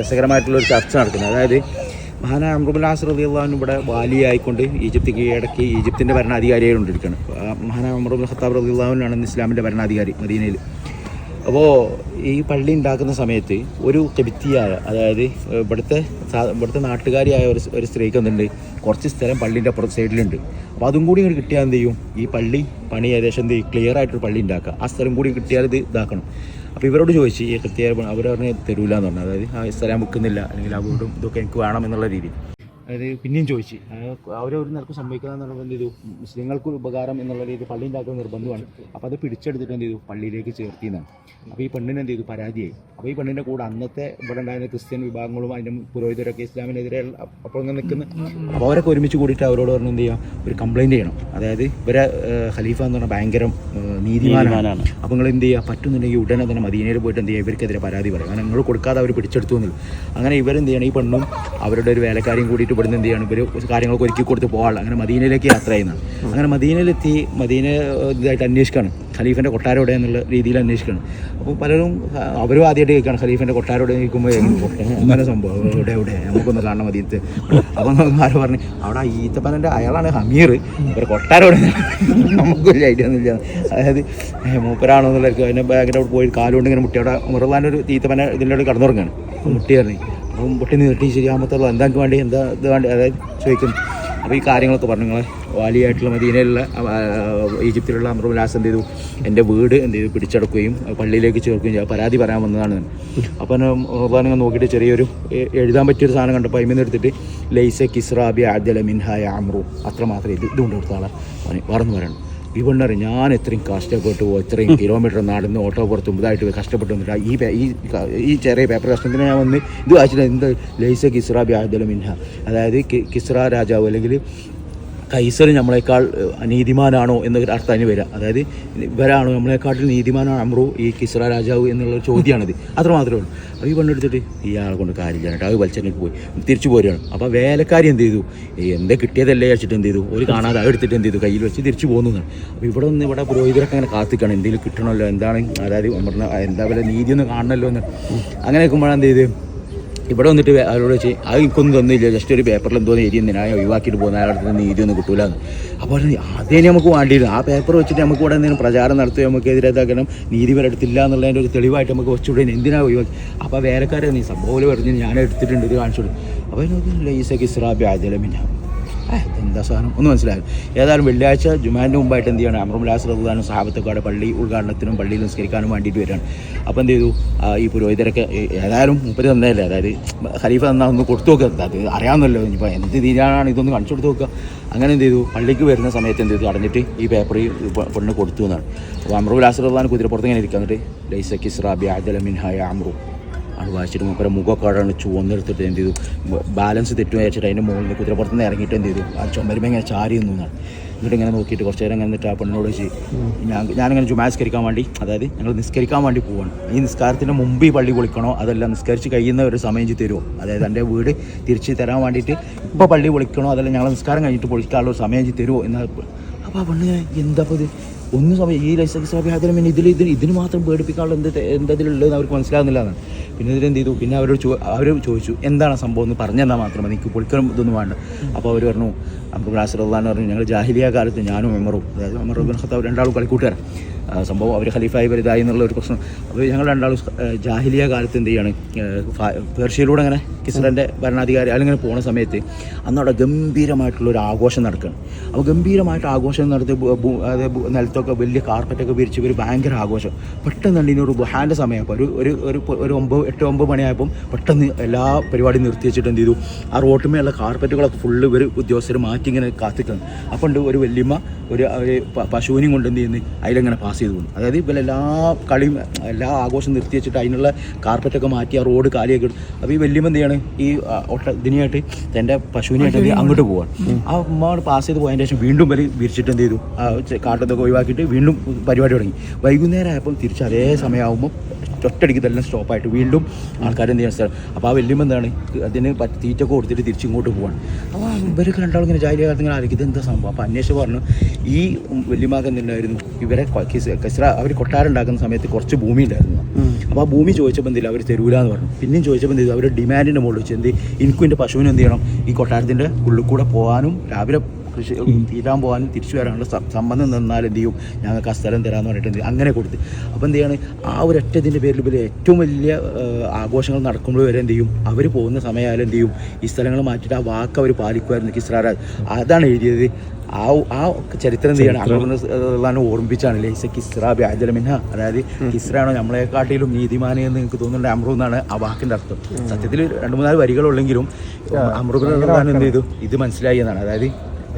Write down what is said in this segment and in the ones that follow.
രസകരമായിട്ടുള്ള ഒരു ചർച്ച നടക്കുന്നത്. അതായത് മഹാന അമ്രുബുലാസ് റബിള്ളാഹുവിന് ഇവിടെ വാലിയായിക്കൊണ്ട് ഈജിപ്ത് കീഴടക്കി ഈജിപ്തിന്റെ ഭരണാധികാരിയായി കൊണ്ടിരിക്കുകയാണ്. മഹാന അമ്രുബുൽ ഖത്താബ് റബിള്ളാഹുവിനാണ് ഇസ്ലാമിന്റെ ഭരണാധികാരി മദീനയിൽ അപ്പോൾ ഈ പള്ളി ഉണ്ടാക്കുന്ന സമയത്ത് ഒരു കെബിത്തിയായ അതായത് ഇവിടുത്തെ ഇവിടുത്തെ നാട്ടുകാരിയായ ഒരു ഒരു സ്ത്രീക്ക് എന്തുണ്ട്? കുറച്ച് സ്ഥലം പള്ളിന്റെ അപ്പുറത്ത് സൈഡിലുണ്ട്. അപ്പോൾ അതും കൂടി ഇങ്ങോട്ട് കിട്ടിയാൽ എന്ത് ചെയ്യും? ഈ പള്ളി പണി ഏകദേശം എന്ത് ക്ലിയർ ആയിട്ടൊരു പള്ളി ഉണ്ടാക്കുക. ആ സ്ഥലം കൂടി കിട്ടിയാൽ ഇത് ഇതാക്കണം. അപ്പോൾ ഇവരോട് ചോദിച്ചു ഈ കൃത്യമായ അവർ പറഞ്ഞ് തരൂല എന്ന് പറഞ്ഞു. അതായത് ആ സ്ഥലം വെക്കുന്നില്ല. അല്ലെങ്കിൽ ആ വീടും ഇതൊക്കെ എനിക്ക് വേണം എന്നുള്ള രീതി. അതായത് പിന്നെയും ചോദിച്ചു. അവർ ഒരു നിലയ്ക്ക് സംഭവിക്കുക എന്നുള്ളത് എന്ത് ചെയ്തു? മുസ്ലിങ്ങൾക്ക് ഒരു ഉപകാരം എന്നുള്ള രീതിയിൽ പള്ളി ഉണ്ടാക്കുന്ന നിർബന്ധമാണ്. അപ്പോൾ അത് പിടിച്ചെടുത്തിട്ട് എന്ത് ചെയ്തു? പള്ളിയിലേക്ക് ചേർത്തിയെന്നാണ്. അപ്പോൾ ഈ പെണ്ണിന് എന്ത് ചെയ്തു? പരാതിയായി. അപ്പോൾ ഈ പെണ്ണിന്റെ കൂടെ അന്നത്തെ ഇവിടെ ഉണ്ടായിരുന്ന ക്രിസ്ത്യൻ വിഭാഗങ്ങളും അതിന്റെ പുരോഹിതരൊക്കെ ഇസ്ലാമിനെതിരെ അപ്പോൾ ഇങ്ങനെ നിൽക്കുന്ന അപ്പോൾ അവരൊക്കെ ഒരുമിച്ച് കൂടിയിട്ട് അവരോട് പറഞ്ഞു എന്ത് ചെയ്യാം? ഒരു കംപ്ലൈന്റ് ചെയ്യണം. അതായത് ഇവരെ ഖലീഫ എന്ന് പറഞ്ഞാൽ ഭയങ്കര നീതിമാനാണ്. അപ്പോൾ നിങ്ങൾ എന്ത് ചെയ്യുക പറ്റുന്നുണ്ടെങ്കിൽ ഉടനെ തന്നെ മദീനയിൽ പോയിട്ട് എന്ത് ചെയ്യുക ഇവർക്കെതിരെ പരാതി പറയും. കാരണം നിങ്ങൾ കൊടുക്കാതെ അവർ പിടിച്ചെടുത്തു എന്നില്ല. അങ്ങനെ ഇവരെന്ത് ചെയ്യണം? ഈ പെണ്ണും അവരുടെ ഒരു വേലക്കാരിയും കൂടിയിട്ട് ഇവിടുന്ന് എന്ത് ചെയ്യണം? ഇവർ കാര്യങ്ങളൊക്കെ ഒരുക്കി കൊടുത്ത് പോകാൻ അങ്ങനെ മദീനയിലേക്ക് യാത്ര ചെയ്യുന്നതാണ് അങ്ങനെ മദീനയിലെത്തി മദീന ഇതായിട്ട് അന്വേഷിക്കുകയാണ് ഖലീഫിന്റെ കൊട്ടാരം എവിടെ എന്നുള്ള രീതിയിൽ അന്വേഷിക്കുകയാണ് അപ്പോൾ പലരും അവരും ആദ്യമായിട്ട് കേൾക്കുകയാണ് ഖലീഫിന്റെ കൊട്ടാരം എവിടെ നിൽക്കുമ്പോൾ അങ്ങനെ സംഭവം. എവിടെ എവിടെ? നമുക്കൊന്ന് കാണണം മദീനത്ത്. അപ്പം ആരും പറഞ്ഞു അവിടെ ഈത്തപ്പനന്റെ അയാളാണ് ഹമീർ. ഇവരെ കൊട്ടാരം എവിടെ നമുക്കൊരു ഐഡിയ ഒന്നുമില്ല അതായത് മൂപ്പരാണോ എന്നുള്ളവർക്ക് അതിന്റെ ബാഗിന്റെ പോയി കാലുകൊണ്ട് ഇങ്ങനെ മുട്ടി. അവിടെ മുറലാന്റെ ഒരു തീത്തപ്പന ഇതിന്റെ കടന്നുറങ്ങാണ് മുട്ടി ഇറങ്ങി അപ്പം പൊട്ടി നീട്ടി ശരിയാകുമ്പോഴത്തുള്ള എന്താക്ക് വേണ്ടി എന്താ ഇത് വേണ്ടി അതായത് ചോദിക്കും. അപ്പോൾ ഈ കാര്യങ്ങളൊക്കെ പറഞ്ഞു. നിങ്ങൾ വാലിയായിട്ടുള്ള മദീനയിലുള്ള ഈജിപ്തിലുള്ള അമ്രുലാസ് എന്ത് ചെയ്തു? എന്റെ വീട് എന്ത് ചെയ്തു? പിടിച്ചെടുക്കുകയും പള്ളിയിലേക്ക് ചേർക്കുകയും പരാതി പറയാൻ വന്നതാണ്. അപ്പോൾ ഞാൻ നോക്കിയിട്ട് ചെറിയൊരു എഴുതാൻ പറ്റിയൊരു സാധനം കണ്ടപ്പോൾ അതിൽ എടുത്തിട്ട് ലൈസ കിസ്റാബി ആദ്യല മിൻഹായ അമ്രു. അത്ര മാത്രമേ ഇത് ഇതുകൊണ്ട് എടുത്താളാണ് പറഞ്ഞു പറയണം. ഈ പെണ്ണറി ഞാൻ എത്രയും കഷ്ടപ്പെട്ടു ഇത്രയും കിലോമീറ്റർ നടന്ന് ഓട്ടോ പുറത്തും ഇതായിട്ട് കഷ്ടപ്പെട്ട് വന്നിട്ട് ഈ ഈ ഈ ചെറിയ പേപ്പർ കഷ്ണത്തിന് ഞാൻ വന്ന് ഇത് വായിച്ചിട്ട് എന്ത്? ലൈസ കിസ്റ ബ്യാദല മിൻഹ. അതായത് കിസ്റ രാജാവ് അല്ലെങ്കിൽ കൈസർ നമ്മളെക്കാൾ നീതിമാനാണോ എന്നൊരു അർത്ഥം അതിന് വരിക അതായത് ഇവരാണോ നമ്മളെക്കാട്ടിൽ നീതിമാനാണ് അമ്രു ഈ കിസ്ര രാജാവ് എന്നുള്ള ചോദ്യമാണിത്. അത്രമാത്രമേ ഉള്ളൂ. അപ്പോൾ ഈ പെണ്ണെടുത്തിട്ട് ഇയാളെ കൊണ്ട് കാര്യമില്ല കേട്ടോ അത് വലിച്ചെങ്കിൽ പോയി. തിരിച്ചു പോരുകയാണ്. അപ്പോൾ വേലക്കാരി എന്ത് ചെയ്തു? എന്താ കിട്ടിയതല്ലേ വെച്ചിട്ട് എന്ത് ചെയ്തു? ഒരു കാണാതെ അത് എടുത്തിട്ട് എന്ത് ചെയ്തു? കയ്യിൽ വെച്ച് തിരിച്ചു പോകുന്നതാണ് അപ്പോൾ ഇവിടെ ഒന്ന് ഇവിടെ പുരോഹിതരൊക്കെ അങ്ങനെ കാത്തിക്കണം. എന്തെങ്കിലും കിട്ടണമല്ലോ? എന്താണ്? അതായത് എന്താ പോലെ നീതി ഒന്ന് കാണണമല്ലോ എന്ന്. അങ്ങനെ നിൽക്കുമ്പോഴാണ് എന്ത് ചെയ്ത്? ഇവിടെ വന്നിട്ട് അവരോട് വെച്ച് അത് എനിക്കൊന്നും തന്നില്ല. ജസ്റ്റ് ഒരു പേപ്പറിൽ എന്തോ എഴുതി ആ ഒഴിവാക്കിയിട്ട് പോകുന്ന? അയാളുടെ നീതി ഒന്നും കിട്ടൂല എന്ന് അപ്പോൾ അതേ നമുക്ക് വേണ്ടിയിരുന്നു ആ പേപ്പർ വെച്ചിട്ട് നമുക്ക് ഇവിടെ എന്തെങ്കിലും പ്രചാരം നടത്തുക നമുക്കെതിരെ ഇതാക്കണം നീതി വരെടുത്തില്ല എന്നുള്ളതിന്റെ ഒരു തെളിവായിട്ട് നമുക്ക് വെച്ചുകൂടെ എന്തിനാണ് ഒഴിവാക്കി? അപ്പോൾ വേലക്കാരെ നീ സംഭവം പറഞ്ഞു ഞാൻ എടുത്തിട്ടുണ്ട് ഇത് കാണിച്ചു കൊടുക്കും അപ്പോൾ നോക്കി ലൈസ കിസ്റാ ബ്യാജലമിന എന്താ സാധനം? ഒന്ന് മനസ്സിലായി ഏതായാലും വെള്ളിയാഴ്ച ജുമാന്റെ മുമ്പായിട്ട് എന്ത് ചെയ്യണം? അമ്രം ലാസ് റഹ്ദാനും സഹാബത്തൊക്കെ പള്ളി ഉദ്ഘാടനത്തിനും പള്ളിയിൽ നിസ്കരിക്കാനും വേണ്ടിയിട്ട് വരികയാണ്. അപ്പോൾ എന്ത് ചെയ്തു? ഈ പുരോഹിതരൊക്കെ ഏതായാലും മുപ്പത് തന്നതല്ലേ? അതായത് ഖലീഫ തന്നാൽ ഒന്ന് കൊടുത്തു നോക്കുക അത് അറിയാമെന്നല്ലോ ഇനിയിപ്പോൾ എന്ത് തീരാനാണ് ഇതൊന്ന് കാണിച്ചു കൊടുത്ത് നോക്കുക. അങ്ങനെ എന്ത് ചെയ്തു? പള്ളിക്ക് വരുന്ന സമയത്ത് എന്ത് ചെയ്തു? അടഞ്ഞിട്ട് ഈ പേപ്പർ ഈ പെണ്ണ് കൊടുത്തു എന്നാണ്. അപ്പോൾ അമ്രു ലാസ് റഹ്ദാൻ കുതിരപ്പുറത്ത് ഇങ്ങനെ ഇരിക്കുക എന്നിട്ട് ലൈസ ആദല മിൻഹായ അമ്രു. അത് വായിച്ചിട്ട് മൂപ്പരെ മുഖമൊക്കെ അവിടെ ചുവന്നെടുത്തിട്ട് എന്ത് ചെയ്തു? ബാലൻസ് തെറ്റു വെച്ചിട്ട് അതിന്റെ മുകളിൽ നിന്ന് കുതിരപ്പുറത്ത് നിന്ന് ഇറങ്ങിയിട്ട് എന്ത് ചെയ്തു? ആ ചുമരുമ്പോൾ ഇങ്ങനെ ചാരി നിന്നാണ് എന്നിട്ട് ഇങ്ങനെ നോക്കിയിട്ട് കുറച്ച് നേരം ഇങ്ങനെ ആ പെണ്ണിനോട് വെച്ച് ഞാൻ ഞാനിങ്ങനെ ചുമാസ്കരിക്കാൻ വേണ്ടി അതായത് ഞങ്ങൾ നിസ്കരിക്കാൻ വേണ്ടി പോവാണ്. ഈ നിസ്കാരത്തിന്റെ മുമ്പ് ഈ പള്ളി പൊളിക്കണോ? അതല്ല നിസ്കരിച്ച് കഴിയുന്ന ഒരു സമയം തരുമോ അതായത് എന്റെ വീട് തിരിച്ച് തരാൻ വേണ്ടിയിട്ട് ഇപ്പോൾ പള്ളി പൊളിക്കണോ? അതല്ല ഞങ്ങൾ നിസ്കാരം കഴിഞ്ഞിട്ട് പൊളിക്കാനുള്ള ഒരു സമയം തരുമോ എന്നാൽ അപ്പോൾ ആ പെണ്ണ് എന്താ ഇത്? ഒന്നും സമയം ഈ ലൈസൻസ് സ്വാഭാവികം പിന്നെ ഇതിൽ ഇതിന് ഇതിന് മാത്രം പേടിപ്പിക്കാനുള്ള എന്ത് എന്തതിലുള്ളതെന്ന് അവർക്ക് മനസ്സിലാകുന്നില്ല എന്നാണ്. പിന്നെ ഇതിലെന്ത് ചെയ്തു പിന്നെ അവരോട് ചോ അവർ ചോദിച്ചു എന്താണ് സംഭവം? എന്ന് പറഞ്ഞു തന്നാൽ മാത്രം മതി. എനിക്ക് പൊളിക്കണം ഇതൊന്നും വേണ്ട. അപ്പോൾ അവർ പറഞ്ഞു നമുക്ക് ബ്രാസറുള്ളതെന്ന് പറഞ്ഞു ഞങ്ങൾ ജാഹിലിയ കാലത്ത് ഞാനും ഉമറും. അതായത് റബ്ബിൻ ഖത്താബ് രണ്ടാളും കളിക്കൂട്ടുകാരൻ സംഭവം അവർ ഖലീഫായി വലുതായി എന്നുള്ള ഒരു പ്രശ്നം. അപ്പോൾ ഞങ്ങൾ രണ്ടാളും ജാഹിലിയ കാലത്ത് എന്ത് ചെയ്യാണ് പേർഷ്യയിലൂടെ അങ്ങനെ കിസ്രന്റെ ഭരണാധികാരി അല്ലെങ്കിൽ പോണ സമയത്ത് അന്ന് അവിടെ ഗംഭീരമായിട്ടുള്ള ഒരു ആഘോഷം നടക്കുകയാണ് അപ്പോൾ ഗംഭീരമായിട്ട് ആഘോഷം നടത്തി അതായത് നിലത്തൊക്കെ വലിയ കാർപ്പറ്റൊക്കെ വിരിച്ച് ഒരു ഭയങ്കര ആഘോഷം. പെട്ടെന്ന് ഇതിനൊരു ബുഹാന്റെ സമയപ്പോൾ ഒരു ഒരു ഒരു ഒരു ഒമ്പത് എട്ട് ഒമ്പത് മണിയായപ്പം പെട്ടെന്ന് എല്ലാ പരിപാടിയും നിർത്തി വെച്ചിട്ട് എന്ത് ചെയ്തു? ആ റോട്ടുമേലുള്ള കാർപ്പറ്റുകളൊക്കെ ഫുള്ള് ഇവർ ഉദ്യോഗസ്ഥർ മാറ്റി ഇങ്ങനെ കാത്തിക്കുന്നു അപ്പോൾ ഉണ്ട് ഒരു വല്യമ്മ ഒരു പശുവിനെയും കൊണ്ട് എന്ത് ചെയ്യുന്നു അതിലിങ്ങനെ പാസ് ചെയ്തു പോകുന്നു അതായത് ഇവരെല്ലാ കളിയും എല്ലാ ആഘോഷം നിർത്തി വെച്ചിട്ട് അതിനുള്ള കാർപ്പറ്റൊക്കെ മാറ്റി ആ റോഡ് കാലിയൊക്കെ ഇടും. അപ്പോൾ ഈ വലിയ എന്തെയാണ് ഈ ഒട്ട ഇതിനായിട്ട് തന്റെ പശുവിനായിട്ട് അങ്ങോട്ട് പോവാൻ ആ ഉമ്മ പാസ് ചെയ്ത് പോയതിന് ശേഷം വീണ്ടും വരെ വിരിച്ചിട്ട് എന്ത് ചെയ്തു? ആ കാട്ടത്തൊക്കെ ഒഴിവാക്കിയിട്ട് വീണ്ടും പരിപാടി തുടങ്ങി. വൈകുന്നേരം ആയപ്പോൾ തിരിച്ച് അതേ സമയമാകുമ്പോൾ ഒറ്റയടിക്ക് ഇതെല്ലാം സ്റ്റോപ്പായിട്ട് വീണ്ടും ആൾക്കാർ എന്ത് ചെയ്യാൻ സ്ഥലം അപ്പോൾ ആ വലിയ എന്താണ്? അതിന് തീറ്റ കൊടുത്തിട്ട് തിരിച്ച് ഇങ്ങോട്ട് പോവാണ് അപ്പോൾ ഇവർക്ക് രണ്ടാളും ഇങ്ങനെ ജാലിയ കാലത്ത് ഇങ്ങനെ ആയിരിക്കും ഇതെന്താ സംഭവം? അപ്പോൾ അന്വേഷിച്ച് പറഞ്ഞു ഈ വല്യമാക്ക് എന്തുണ്ടായിരുന്നു? ഇവരെ കസ്ര അവർ കൊട്ടാരം ഉണ്ടാക്കുന്ന സമയത്ത് കുറച്ച് ഭൂമി ഉണ്ടായിരുന്നു. അപ്പോൾ ആ ഭൂമി ചോദിച്ചപ്പോൾ എന്തില്ല അവർ തരൂല എന്ന് പറഞ്ഞു. പിന്നെയും ചോദിച്ചപ്പോൾ എന്ത് ചെയ്തു? അവർ ഡിമാൻഡിന്റെ മുകളിൽ വെച്ച് എന്ത് എനിക്കും എന്റെ പശുവിനെന്ത് ചെയ്യണം? ഈ കൊട്ടാരത്തിന്റെ ഉള്ളിൽ കൂടെ പോകാനും രാവിലെ കൃഷി തീരാൻ പോകാനും തിരിച്ചു വരാനുള്ള സമ്മതം നിന്നാൽ എന്ത് ചെയ്യും? ഞങ്ങൾക്ക് ആ സ്ഥലം തരാമെന്ന് പറഞ്ഞിട്ട് അങ്ങനെ കൊടുത്ത്. അപ്പോൾ എന്ത് ചെയ്യാണ്? ആ ഒരു ഒറ്റ ഇതിന്റെ പേരിൽ ഇവർ ഏറ്റവും വലിയ ആഘോഷങ്ങൾ നടക്കുമ്പോൾ വരെ എന്ത് ചെയ്യും? അവർ പോകുന്ന സമയമായാലും എന്ത് ചെയ്യും? ഈ സ്ഥലങ്ങൾ മാറ്റിയിട്ട് ആ വാക്ക് അവർ പാലിക്കുമായിരുന്നു കിസ്രാരാജ് അതാണ് എഴുതിയത്. ആ ആ ചരിത്രം എന്ത് ചെയ്യണം? ഓർമ്മിപ്പിച്ചാണ് ലൈസ കിസ്ര വ്യാജലമിന്ന അതായത് കിസ്രാണോ നമ്മളെക്കാട്ടിലും നീതിമാനെ എന്ന് നിങ്ങൾക്ക് തോന്നുന്നുണ്ട് അമ്രു എന്നാണ് ആ വാക്കിന്റെ അർത്ഥം. സത്യത്തിൽ രണ്ട് മൂന്നാൽ വരികളുള്ളെങ്കിലും അമ്രുബിൻ എന്ത് ചെയ്തു? ഇത് മനസ്സിലായി എന്നാണ്. അതായത്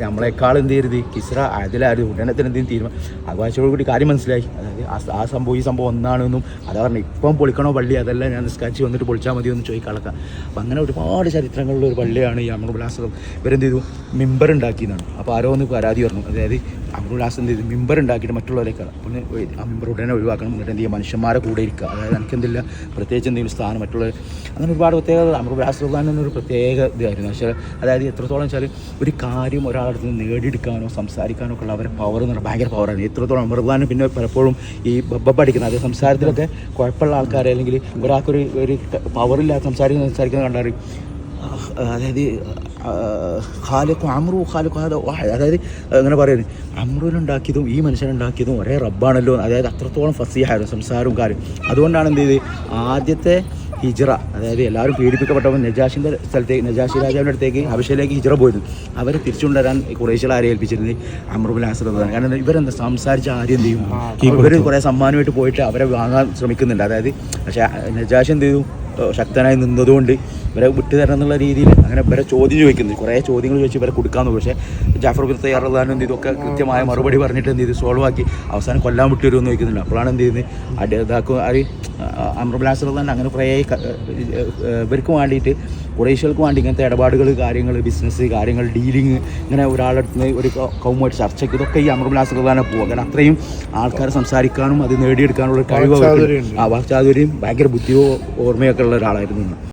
നമ്മളെക്കാൾ എന്ത് ചെയ്യരുത്? കിസ്ര അതിലാരും ഉടനത്തിന് എന്തെങ്കിലും തീരുമാനം ആകാശത്തോടു കൂടി കാര്യം മനസ്സിലായി. അതായത് ആ സംഭവം ഈ സംഭവം ഒന്നാണെന്നും അതാ പറഞ്ഞു ഇപ്പം പൊളിക്കണോ പള്ളി? അതല്ല ഞാൻ നിസ്കാരിച്ച് വന്നിട്ട് പൊളിച്ചാൽ മതി എന്ന് ചോദിക്കാളക്കാം അപ്പം അങ്ങനെ ഒരുപാട് ചരിത്രങ്ങളുള്ള ഒരു പള്ളിയാണ് ഈ അമറുബുലാസം ഇവരെന്ത് ചെയ്തു? മിമ്പർ ഉണ്ടാക്കിയെന്നാണ്. അപ്പോൾ ആരോ ഒന്ന് പരാതി പറഞ്ഞു. അതായത് അമറുബുലാസ് എന്ത് ചെയ്തു? മെമ്പർ ഉണ്ടാക്കിയിട്ട് മറ്റുള്ളവരേക്കാൾ അപ്പോൾ ആ മെമ്പർ ഉടനെ ഒഴിവാക്കണം എന്നിട്ട് എന്ത് ചെയ്യുക? മനുഷ്യന്മാരെ കൂടെ ഇരിക്കുക. അതായത് എനിക്ക് എന്തില്ല പ്രത്യേകിച്ച് എന്തെങ്കിലും സ്ഥാനം മറ്റുള്ളവർ അങ്ങനെ ഒരുപാട് പ്രത്യേകത. അമറുബുലാസ് എന്നൊരു പ്രത്യേക ഇതായിരുന്നു. പക്ഷേ അതായത് എത്രത്തോളം വെച്ചാൽ ഒരു കാര്യം ഒരാളടുത്ത് നിന്ന് നേടിയെടുക്കാനോ സംസാരിക്കാനോ ഒക്കെ ഉള്ള അവരെ പവർ എന്ന് പറഞ്ഞാൽ ഭയങ്കര പവറാണ് എത്രത്തോളം അമൃതാനും പിന്നെ പലപ്പോഴും ഈ ബബ്ബ പഠിക്കുന്നത്. അത് സംസാരത്തിലൊക്കെ കുഴപ്പമുള്ള ആൾക്കാരെ അല്ലെങ്കിൽ ഒരാൾക്കൊരു ഒരു പവറില്ലാത്ത സംസാരിക്കുന്ന സംസാരിക്കുന്നത് കണ്ടാൽ അതായത് ഖാലിഖ് അമ്രു ഖാലിഖു ഹദ വാഹിദ്. അതായത് അങ്ങനെ പറയുന്നത് അമ്രുവിനുണ്ടാക്കിയതും ഈ മനുഷ്യനുണ്ടാക്കിയതും ഒരേ റബ്ബാണല്ലോ. അതായത് അത്രത്തോളം ഫസീഹായിരുന്നു സംസാരവും കാര്യം. അതുകൊണ്ടാണ് എന്ത് ചെയ്ത്? ആദ്യത്തെ ഹിജ്റ അതായത് എല്ലാവരും പീഡിപ്പിക്കപ്പെട്ടപ്പോൾ നജാഷിന്റെ സ്ഥലത്തേക്ക് നജാഷി രാജാവിന്റെ അടുത്തേക്ക് അഭിഷയിലേക്ക് ഹിജ്റ പോയിരുന്നു അവരെ തിരിച്ചുകൊണ്ടുവരാൻ കുറേശ്ശികൾ ആരെ ഏൽപ്പിച്ചിരുന്നത് അമ്രുബുൽ ആശ്രതാണ് കാരണം ഇവരെന്താ? സംസാരിച്ച ആരും എന്ത് ചെയ്യും? ഇവർ കുറേ സമ്മാനമായിട്ട് പോയിട്ട് അവരെ വാങ്ങാൻ ശ്രമിക്കുന്നുണ്ട്. അതായത് പക്ഷേ നജാഷ് എന്ത് ചെയ്തു? ശക്തനായി നിന്നതുകൊണ്ട് ഇവരെ വിട്ടു തരണം എന്നുള്ള രീതിയിൽ അങ്ങനെ ഇവരെ ചോദ്യം ചോദിക്കുന്നു. കുറേ ചോദ്യങ്ങൾ ചോദിച്ച് ഇവരെ കൊടുക്കാമെന്ന് പക്ഷേ ജാഫർ ബിൻ തയ്യാറുള്ളതാണ് എന്ത് ഇതൊക്കെ കൃത്യമായ മറുപടി പറഞ്ഞിട്ട് എന്ത് ചെയ്തു? സോൾവ് ആക്കി. അവസാനം കൊല്ലാൻ വിട്ടു വരുമെന്ന് ചോദിക്കുന്നുണ്ട്. അപ്പോഴാണ് എന്ത് ചെയ്യുന്നത്? അടി ഇതാക്കും. അത് അമ്രബുലാസുള്ള അങ്ങനെ കുറേ ഇവർക്ക് വേണ്ടിയിട്ട് കുറേശ്യകൾക്ക് വേണ്ടി ഇങ്ങനത്തെ ഇടപാടുകൾ കാര്യങ്ങൾ ബിസിനസ് കാര്യങ്ങൾ ഡീലിങ് ഇങ്ങനെ ഒരാളടുത്ത് ഒരു കൗമായിട്ട് ചർച്ചയ്ക്ക് ഇതൊക്കെ ഈ അമ്രബുലാസുള്ളതാണ് പോകുക കാരണം അത്രയും ആൾക്കാർ സംസാരിക്കാനും അത് നേടിയെടുക്കാനുള്ള കഴിവ്. ആ വാക്ചാതുര്യം ഭയങ്കര ബുദ്ധിയോ ഓർമ്മയൊക്കെ ഉള്ള ഒരാളായിരുന്നു